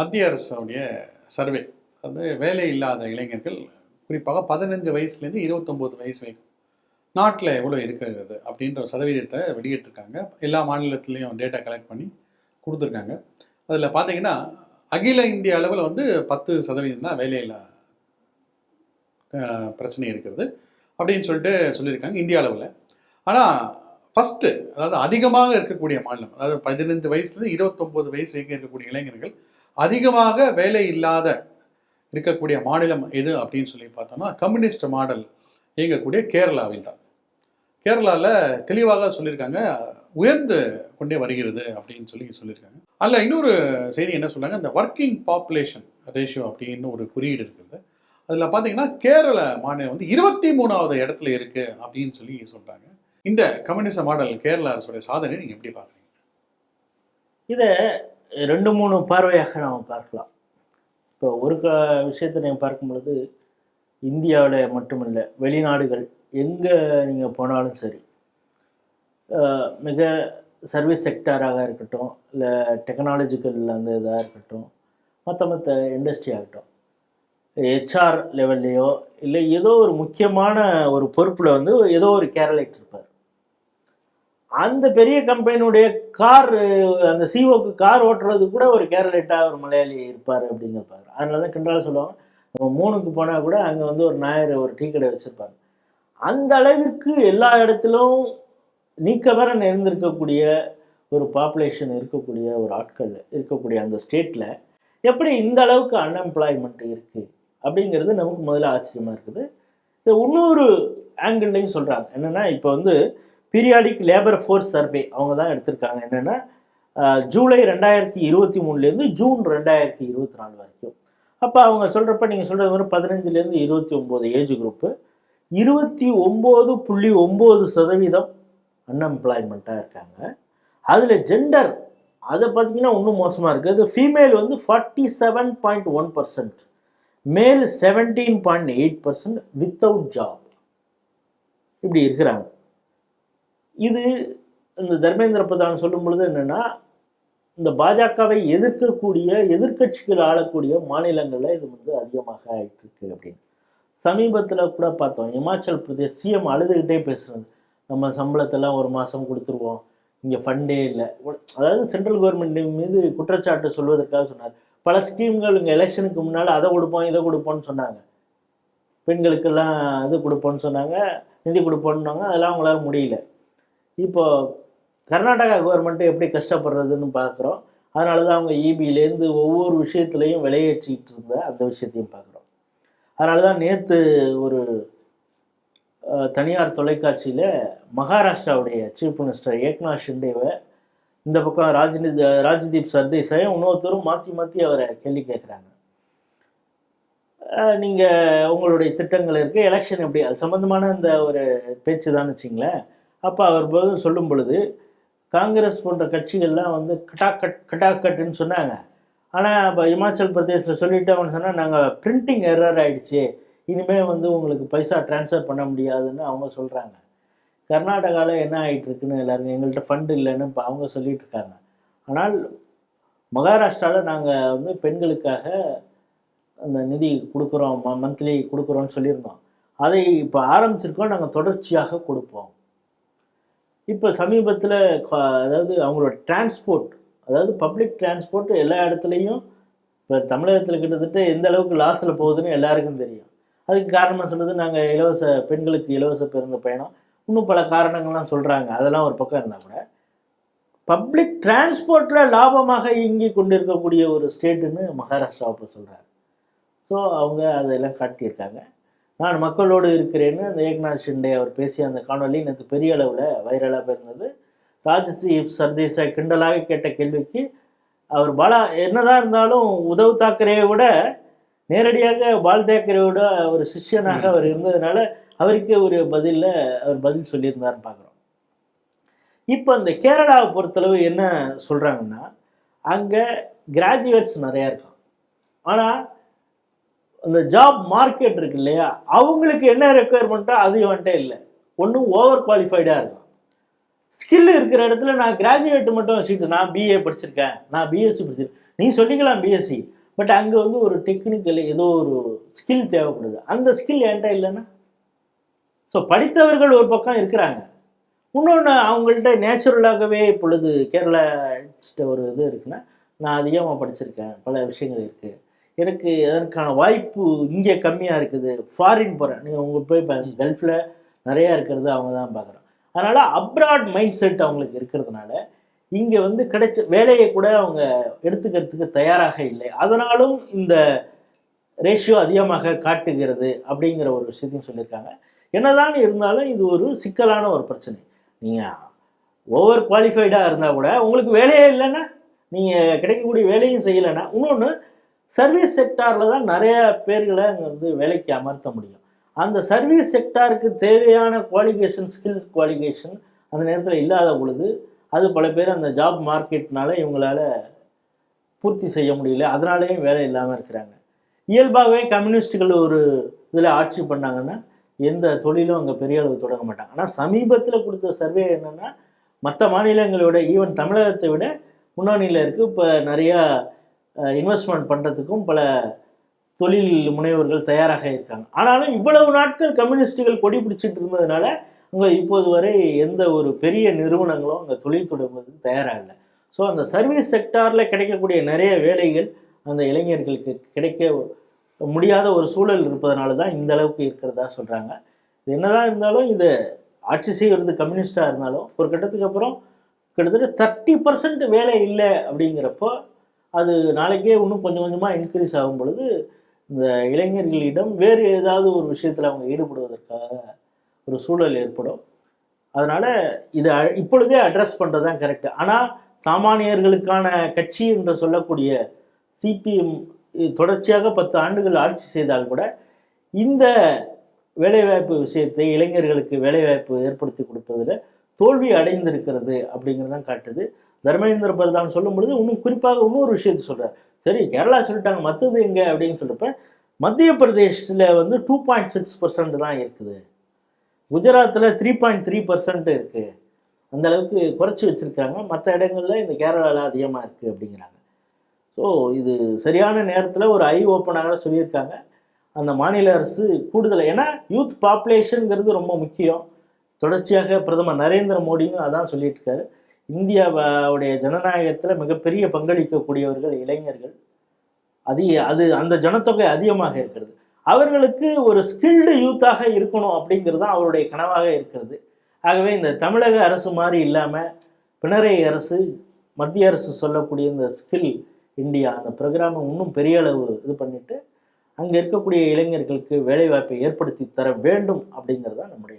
மத்திய அரசுடைய சர்வே. அது வேலை இல்லாத இளைஞர்கள் குறிப்பாக பதினஞ்சு வயசுலேருந்து இருபத்தொம்போது வயசு வரைக்கும் நாட்டில் எவ்வளோ இருக்கிறது அப்படின்ற சதவீதத்தை வெளியிட்டிருக்காங்க. எல்லா மாநிலத்திலையும் டேட்டா கலெக்ட் பண்ணி கொடுத்துருக்காங்க. அதில் பார்த்தீங்கன்னா அகில இந்திய அளவில் வந்து பத்து சதவீதம் தான் வேலையில்லா பிரச்சனை இருக்கிறது அப்படின்னு சொல்லிட்டு சொல்லியிருக்காங்க இந்திய அளவில். ஆனால் ஃபஸ்ட்டு அதாவது அதிகமாக இருக்கக்கூடிய மாநிலம் அதாவது பதினஞ்சு வயசுலேருந்து இருபத்தொம்போது வயசு வரைக்கும் இருக்கக்கூடிய இளைஞர்கள் அதிகமாக வேலை இல்லாத இருக்கக்கூடிய மாநிலம் எது அப்படின்னு சொல்லி பார்த்தோம்னா கம்யூனிஸ்ட் மாடல் இயங்கக்கூடிய கேரளாவில் தான். கேரளாவில் தெளிவாக சொல்லியிருக்காங்க உயர்ந்து கொண்டே வருகிறது அப்படின்னு சொல்லி சொல்லியிருக்காங்க. அதில் இன்னொரு செய்தி என்ன சொல்கிறாங்க இந்த ஒர்க்கிங் பாப்புலேஷன் ரேஷியோ அப்படின்னு ஒரு குறியீடு இருக்குது. அதில் பார்த்தீங்கன்னா கேரள மாநிலம் வந்து இருபத்தி மூணாவது இடத்துல இருக்கு அப்படின்னு சொல்லி சொல்கிறாங்க இந்த கம்யூனிஸ்ட் மாடல் கேரள அரசுடைய சாதனை நீங்கள் எப்படி பார்க்குறீங்க? இதை ரெண்டு மூணு பார்வையாக நாம் பார்க்கலாம். இப்போ ஒரு க விஷயத்தை நீங்கள் பார்க்கும் பொழுது இந்தியாவில் மட்டுமில்லை வெளிநாடுகள் எங்கே நீங்கள் போனாலும் சரி மிக சர்வீஸ் செக்டாராக இருக்கட்டும் இல்லை டெக்னாலஜிக்கல் அந்த இதாக இருக்கட்டும் மற்ற மற்ற இண்டஸ்ட்ரி ஆகட்டும் ஹெச்ஆர் லெவல்லையோ இல்லை ஏதோ ஒரு முக்கியமான ஒரு பொறுப்பில் வந்து ஏதோ ஒரு கேரளைட் இருப்பார். அந்த பெரிய கம்பெனியுடைய கார் அந்த சிஓக்கு கார் ஓட்டுறது கூட ஒரு கேரளேட்டாக ஒரு மலையாளி இருப்பார் அப்படிங்கிறப்பாரு அதனால தான் கிண்டால் சொல்லுவாங்க. நம்ம மூணுக்கு போனால் கூட அங்கே வந்து ஒரு ஞாயிறு ஒரு டீ கடை வச்சுருப்பாங்க. அந்த அளவிற்கு எல்லா இடத்திலும் நீக்கமர இருந்திருக்கக்கூடிய ஒரு பாப்புலேஷன் இருக்கக்கூடிய ஒரு ஆட்கள் இருக்கக்கூடிய அந்த ஸ்டேட்டில் எப்படி இந்த அளவுக்கு அன்எம்ப்ளாய்மெண்ட் இருக்குது அப்படிங்கிறது நமக்கு முதல்ல ஆச்சரியமாக இருக்குது. இது இன்னொரு ஆங்கிள்லையும் சொல்கிறாங்க என்னென்னா இப்போ வந்து பீரியாடிக் லேபர் ஃபோர்ஸ் சர்வே அவங்க தான் எடுத்திருக்காங்க. என்னென்னா ஜூலை ரெண்டாயிரத்தி இருபத்தி மூணுலேருந்து ஜூன் ரெண்டாயிரத்தி இருபத்தி நாலு வரைக்கும். அப்போ அவங்க சொல்கிறப்ப நீங்கள் சொல்கிறது மாதிரி பதினஞ்சுலேருந்து இருபத்தி ஒம்பது ஏஜ் குரூப்பு. இருபத்தி ஒம்பது புள்ளி ஒம்பது சதவீதம் அன்எம்ப்ளாய்மெண்ட்டாக இருக்காங்க. அதில் ஜெண்டர் அதை பார்த்தீங்கன்னா இன்னும் மோசமாக இருக்குது ஃபீமேல் வந்து forty seven point one percent மேல் seventeen point eight percent without job இப்படி இருக்கிறாங்க. இது இந்த தர்மேந்திர பிரதான் சொல்லும் பொழுது என்னென்னா இந்த பாஜகவை எதிர்க்கக்கூடிய எதிர்க்கட்சிகள் ஆளக்கூடிய மாநிலங்களில் இது வந்து அதிகமாக ஆயிட்டு இருக்கு அப்படின்னு. சமீபத்தில் கூட பார்த்தோம் இமாச்சல் பிரதேஷ் சிஎம் அழுதுகிட்டே பேசுறது. நம்ம சம்பளத்தெல்லாம் ஒரு மாதம் கொடுத்துருவோம் இங்கே ஃபண்டே இல்லை. அதாவது சென்ட்ரல் கவர்மெண்ட் மீது குற்றச்சாட்டு சொல்வதற்காக சொன்னார். பல ஸ்கீம்கள் இங்கே எலெக்ஷனுக்கு முன்னால் அதை கொடுப்போம் இதை கொடுப்போம்னு சொன்னாங்க. பெண்களுக்கெல்லாம் இது கொடுப்போம்னு சொன்னாங்க நிதி கொடுப்போம்னாங்க அதெல்லாம் அவங்களால முடியல. இப்போ கர்நாடகா கவர்மெண்ட்டு எப்படி கஷ்டப்படுறதுன்னு பார்க்குறோம். அதனால தான் அவங்க இபியிலேருந்து ஒவ்வொரு விஷயத்துலையும் விலையேற்றிட்டு இருந்த அந்த விஷயத்தையும் பார்க்குறோம். அதனால தான் நேற்று ஒரு தனியார் தொலைக்காட்சியில் மகாராஷ்டிராவுடைய சீஃப் மினிஸ்டர் ஏக்நாத் ஷிண்டேவை இந்த பக்கம் ராஜ்நித் ராஜ்தீப் சர்தேசாயும் இன்னொருத்தரும் மாற்றி மாற்றி அவரை கேள்வி கேட்குறாங்க. நீங்கள் உங்களுடைய திட்டங்கள் இருக்குது எலெக்ஷன் எப்படி? அது சம்மந்தமான இந்த ஒரு பேச்சு தான் வச்சிங்களேன். அப்போ அவர் பதில் சொல்லும் பொழுது காங்கிரஸ் போன்ற கட்சிகள்லாம் வந்து கட்டாக்கட் கட்டாக்கட்டுன்னு சொன்னாங்க. ஆனால் இப்போ இமாச்சல் பிரதேசில் சொல்லிட்டு அவன் சொன்னால் நாங்கள் பிரிண்டிங் எரர் ஆகிடுச்சு இனிமேல் வந்து உங்களுக்கு பைசா ட்ரான்ஸ்ஃபர் பண்ண முடியாதுன்னு அவங்க சொல்கிறாங்க கர்நாடகாவில் என்ன ஆகிட்டு இருக்குன்னு எங்கள்கிட்ட ஃபண்டு இல்லைன்னு இப்போ அவங்க சொல்லிட்டு இருக்காங்க. ஆனால் மகாராஷ்டிராவில் நாங்கள் வந்து பெண்களுக்காக அந்த நிதி கொடுக்குறோம் மந்த்லி கொடுக்குறோம்னு சொல்லியிருந்தோம். அதை இப்போ ஆரம்பிச்சிருக்கோம் நாங்கள் தொடர்ச்சியாக கொடுப்போம். இப்போ சமீபத்தில் அதாவது அவங்களோட டிரான்ஸ்போர்ட் அதாவது பப்ளிக் டிரான்ஸ்போர்ட் எல்லா இடத்துலையும் இப்போ தமிழகத்தில் கிட்டத்தட்ட எந்த அளவுக்கு லாஸில் போகுதுன்னு எல்லாருக்கும் தெரியும். அதுக்கு காரணமாக சொல்லுது நாங்கள் இலவச பெண்களுக்கு இலவச பேருந்து பயணம். இன்னும் பல காரணங்கள்லாம் சொல்கிறாங்க அதெல்லாம் ஒரு பக்கம் இருந்தால் கூட. பப்ளிக் டிரான்ஸ்போர்ட்டில் லாபமாக இயங்கி கொண்டிருக்கக்கூடிய ஒரு ஸ்டேட்டுன்னு மகாராஷ்டிராவை இப்போ சொல்கிறாங்க ஸோ அவங்க அதெல்லாம் காட்டியிருக்காங்க. நான் மக்களோடு இருக்கிறேன்னு அந்த ஏக்நாத் ஷிண்டே அவர் பேசிய அந்த காணொலி நேற்று பெரிய அளவில் வைரலாக போயிருந்தது. ராஜஸ்ரீ சர்தேசா கிண்டலாக கேட்ட கேள்விக்கு அவர் பாலா என்னதான் இருந்தாலும் உதவு தாக்கரேயை விட நேரடியாக பால் தாக்கரேயோட ஒரு சிஷ்யனாக அவர் இருந்ததுனால அவருக்கே ஒரு பதிலில் அவர் பதில் சொல்லியிருந்தாருன்னு பார்க்குறோம். இப்போ இந்த கேரளாவை பொறுத்தளவு என்ன சொல்கிறாங்கன்னா அங்கே கிராஜுவேட்ஸ் நிறையா இருக்கான் ஆனால் அந்த ஜாப் மார்க்கெட் இருக்கு இல்லையா அவங்களுக்கு என்ன ரெக்குயர்மெண்ட்டோ அது வந்துட்டே இல்லை. ஒன்றும் ஓவர் குவாலிஃபைடாக இருக்கும் ஸ்கில் இருக்கிற இடத்துல நான் கிராஜுவேட் மட்டும் வச்சுட்டு நான் பிஏ படிச்சிருக்கேன் நான் பிஎஸ்சி படிச்சிருக்கேன். நீ சொல்லிக்கலாம் பிஎஸ்சி பட் அங்கே வந்து ஒரு டெக்னிக்கல் ஏதோ ஒரு ஸ்கில் தேவைப்படுது. அந்த ஸ்கில் என்கிட்ட இல்லைன்னா? ஸோ படித்தவர்கள் ஒரு பக்கம் இருக்கிறாங்க. இன்னொன்று அவங்கள்ட்ட நேச்சுரலாகவே இப்பொழுது கேரளா ஒரு இது இருக்குன்னா நான் அதிகமாக படிச்சிருக்கேன் பல விஷயங்கள் இருக்குது எனக்கு அதற்கான வாய்ப்பு இங்கே கம்மியாக இருக்குது. ஃபாரின் போகிறேன் நீங்கள் உங்கள் போய் கல்ஃபில் நிறையா இருக்கிறது அவங்க தான் பார்க்குறோம். அதனால் அப்ராட் மைண்ட் செட் அவங்களுக்கு இருக்கிறதுனால இங்கே வந்து கிடைச்ச வேலையை கூட அவங்க எடுத்துக்கிறதுக்கு தயாராக இல்லை. அதனாலும் இந்த ரேஷியோ அதிகமாக காட்டுகிறது அப்படிங்கிற ஒரு விஷயத்தையும் சொல்லியிருக்காங்க. என்னதான் இருந்தாலும் இது ஒரு சிக்கலான ஒரு பிரச்சனை. நீங்கள் ஓவர் குவாலிஃபைடாக இருந்தால் கூட உங்களுக்கு வேலையே இல்லைன்னா நீங்கள் கிடைக்கக்கூடிய வேலையும் செய்யலைன்னா இன்னொன்று சர்வீஸ் செக்டாரில் தான் நிறைய பேர்களை அங்கே வந்து வேலைக்கு அமர்த்த முடியும். அந்த சர்வீஸ் செக்டாருக்கு தேவையான குவாலிஃபிகேஷன் ஸ்கில்ஸ் குவாலிஃபிகேஷன் அந்த நேரத்தில் இல்லாத பொழுது அது பல பேர் அந்த ஜாப் மார்க்கெட்னால இவங்களால பூர்த்தி செய்ய முடியல. அதனாலேயும் வேலை இல்லாமல் இருக்கிறாங்க. இயல்பாகவே கம்யூனிஸ்டுகள் ஒரு இதில் ஆட்சி பண்ணாங்கன்னா எந்த தொழிலும் அங்கே பெரிய அளவு தொடங்க மாட்டாங்க. ஆனால் சமீபத்தில் கொடுத்த சர்வே என்னென்னா மற்ற மாநிலங்களோட ஈவன் தமிழகத்தை விட முன்னணியில் இருக்குது இப்போ நிறையா இன்வெஸ்ட்மெண்ட் பண்ணுறதுக்கும் பல தொழில் முனைவர்கள் தயாராக இருக்காங்க. ஆனாலும் இவ்வளவு நாட்கள் கம்யூனிஸ்டுகள் கொடி பிடிச்சிட்டு இருந்ததுனால அங்கே இப்போது வரை எந்த ஒரு பெரிய நிறுவனங்களும் அங்கே தொழில் தொடங்குவதற்கு தயாராக இல்லை ஸோ அந்த சர்வீஸ் செக்டாரில் கிடைக்கக்கூடிய நிறைய வேலைகள் அந்த இளைஞர்களுக்கு கிடைக்க முடியாத ஒரு சூழல் இருப்பதனால தான் இந்த அளவுக்கு இருக்கிறதா சொல்கிறாங்க இது என்னதான் இருந்தாலும் இதை ஆட்சி செய்கிறது கம்யூனிஸ்டாக இருந்தாலும் ஒரு கட்டத்துக்கு அப்புறம் கிட்டத்தட்ட தேர்ட்டி பர்சன்ட் வேலை இல்லை அப்படிங்கிறப்போ அது நாளைக்கே இன்னும் கொஞ்சம் கொஞ்சமாக இன்க்ரீஸ் ஆகும் பொழுது இந்த இளைஞர்களிடம் வேறு ஏதாவது ஒரு விஷயத்தில் அவங்க ஈடுபடுவதற்காக ஒரு சூழல் ஏற்படும். அதனால் இதை அ- இப்பொழுதே அட்ரஸ் பண்ணுறது தான் கரெக்டு ஆனால் சாமானியர்களுக்கான கட்சி என்று சொல்லக்கூடிய சிபிஎம் தொடர்ச்சியாக பத்து ஆண்டுகள் ஆட்சி செய்தால் கூட இந்த வேலைவாய்ப்பு விஷயத்தை இளைஞர்களுக்கு வேலைவாய்ப்பு ஏற்படுத்தி கொடுப்பதில் தோல்வி அடைந்திருக்கிறது அப்படிங்கிறது தான் காட்டுது. தர்மேந்திர பிரதான் சொல்லும் பொழுது இன்னும் குறிப்பாக இன்னொரு விஷயத்தை சொல்கிறார் சரி கேரளா சொல்லிட்டாங்க மற்றது எங்கே அப்படின்னு சொல்கிறப்ப மத்திய பிரதேஷில் வந்து டூ பாயிண்ட் சிக்ஸ் பர்சன்ட் தான் இருக்குது. குஜராத்தில் த்ரீ பாயிண்ட் த்ரீ பர்சன்ட் இருக்குது அந்த அளவுக்கு குறைச்சி வச்சுருக்காங்க. மற்ற இடங்களில் இந்த கேரளாவில் அதிகமாக இருக்குது அப்படிங்கிறாங்க. ஸோ இது சரியான நேரத்தில் ஒரு ஐ ஓப்பனாக சொல்லியிருக்காங்க. அந்த மாநில அரசு கூடுதல் ஏன்னா யூத் பாப்புலேஷனுங்கிறது ரொம்ப முக்கியம். தொடர்ச்சியாக பிரதமர் நரேந்திர மோடியும் அதான் சொல்லிட்டு இருக்காரு. இந்தியாவுடைய ஜனநாயகத்தில் மிகப்பெரிய பங்களிக்கக்கூடியவர்கள் இளைஞர்கள். அது அது அந்த ஜனத்தொகை அதிகமாக இருக்கிறது. அவர்களுக்கு ஒரு ஸ்கில்டு யூத்தாக இருக்கணும் அப்படிங்கிறது தான் அவருடைய கனவாக இருக்கிறது. ஆகவே இந்த தமிழக அரசு மாதிரி இல்லாமல் பினராயி அரசு மத்திய அரசு சொல்லக்கூடிய இந்த ஸ்கில் இந்தியா அந்த ப்ரோக்ராமை இன்னும் பெரிய அளவு இது பண்ணிட்டு அங்கே இருக்கக்கூடிய இளைஞர்களுக்கு வேலைவாய்ப்பை ஏற்படுத்தி தர வேண்டும் அப்படிங்கிறது தான் நம்முடைய